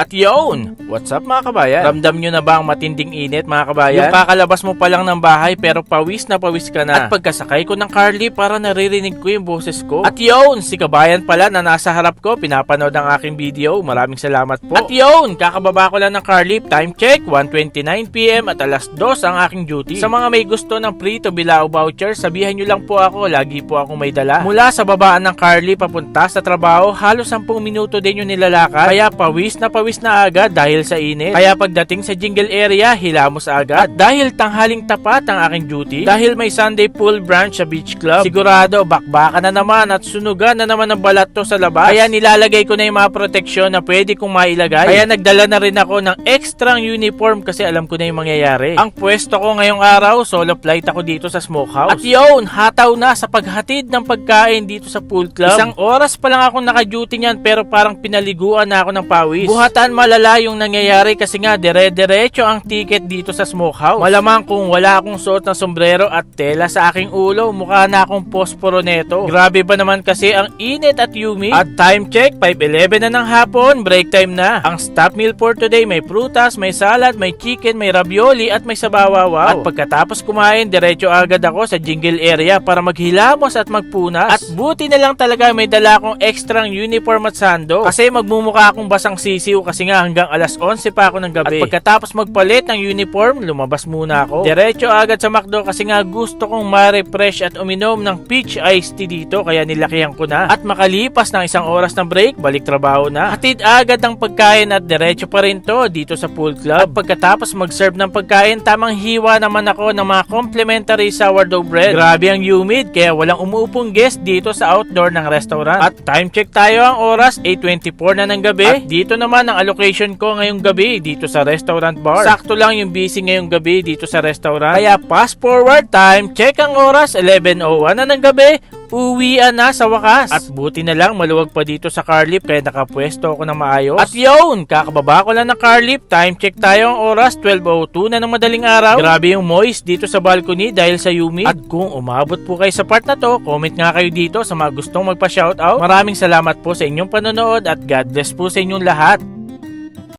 At yun! What's up mga kabayan? Ramdam nyo na ba ang matinding init mga kabayan? Yung kakalabas mo pa lang ng bahay pero pawis na pawis ka na. At pagkasakay ko ng Carly para naririnig ko yung boses ko. At yun! Si kabayan pala na nasa harap ko pinapanood ang aking video. Maraming salamat po. At yun! Kakababa ko lang ng Carly. Time check 1.29pm at alas 2 ang aking duty. Sa mga may gusto ng free to Bilao voucher, sabihan nyo lang po ako. Lagi po ako may dala. Mula sa babaan ng Carly papunta sa trabaho, halos 10 minuto din yung nilalakad. Kaya pawis na pawis na agad dahil sa init. Kaya pagdating sa jingle area, hilamos agad. At dahil tanghaling tapat ang aking duty, dahil may Sunday pool branch sa beach club, sigurado bakbaka na naman at sunugan na naman ng balat to sa labas. Kaya nilalagay ko na yung mga proteksyon na pwede kong mailagay. Kaya nagdala na rin ako ng extra uniform kasi alam ko na yung mangyayari. Ang pwesto ko ngayong araw, solo flight ako dito sa smokehouse. At yun, hataw na sa paghatid ng pagkain dito sa pool club. Isang oras pa lang akong naka-duty niyan pero parang pinaliguan na ako ng pawis. Buhatan malala yung nangyayari kasi nga dire-diretso ang ticket dito sa smokehouse. Malamang kung wala akong suot ng sombrero at tela sa aking ulo, mukha na akong posporo neto. Grabe ba naman kasi ang init at humid? At time check, 5.11 na ng hapon, break time na. Ang stop meal for today may prutas, may salad, may chicken, may ravioli at may sabawawaw. At pagkatapos kumain, diretso agad ako sa jingle area para maghilamos at magpunas. At buti na lang talaga may dala akong extra uniform at sando. Kasi magmumukha akong basang sisiw kasi nga hanggang alas 11 pa ako ng gabi. At pagkatapos magpalit ng uniform, lumabas muna ako. Diretso agad sa McDo kasi nga gusto kong ma-refresh at uminom ng peach iced tea dito kaya nilakihan ko na. At makalipas ng isang oras ng break, balik trabaho na. Hatid agad ng pagkain at diretso pa rin to dito sa pool club. At pagkatapos mag-serve ng pagkain, tamang hiwa naman ako ng mga complimentary sourdough bread. Grabe ang humid kaya walang umuupong guest dito sa outdoor ng restaurant. At time check tayo ang oras, 8.24 na ng gabi. At dito naman ang allocation ko ngayong gabi dito sa restaurant bar. Sakto lang yung busy ngayong gabi dito sa restaurant. Kaya fast forward time, check ang oras, 11.01 na ng gabi. Uwian na sa wakas. At buti na lang maluwag pa dito sa car lift kaya nakapwesto ako ng maayos. At yun, kakababa ko lang ng car lift. Time check tayo ang oras, 12.02 na ng madaling araw. Grabe yung moist dito sa balcony dahil sa humid. At kung umabot po kayo sa part na to, comment nga kayo dito sa mga gustong magpa-shoutout. Maraming salamat po sa inyong panonood at God bless po sa inyong lahat.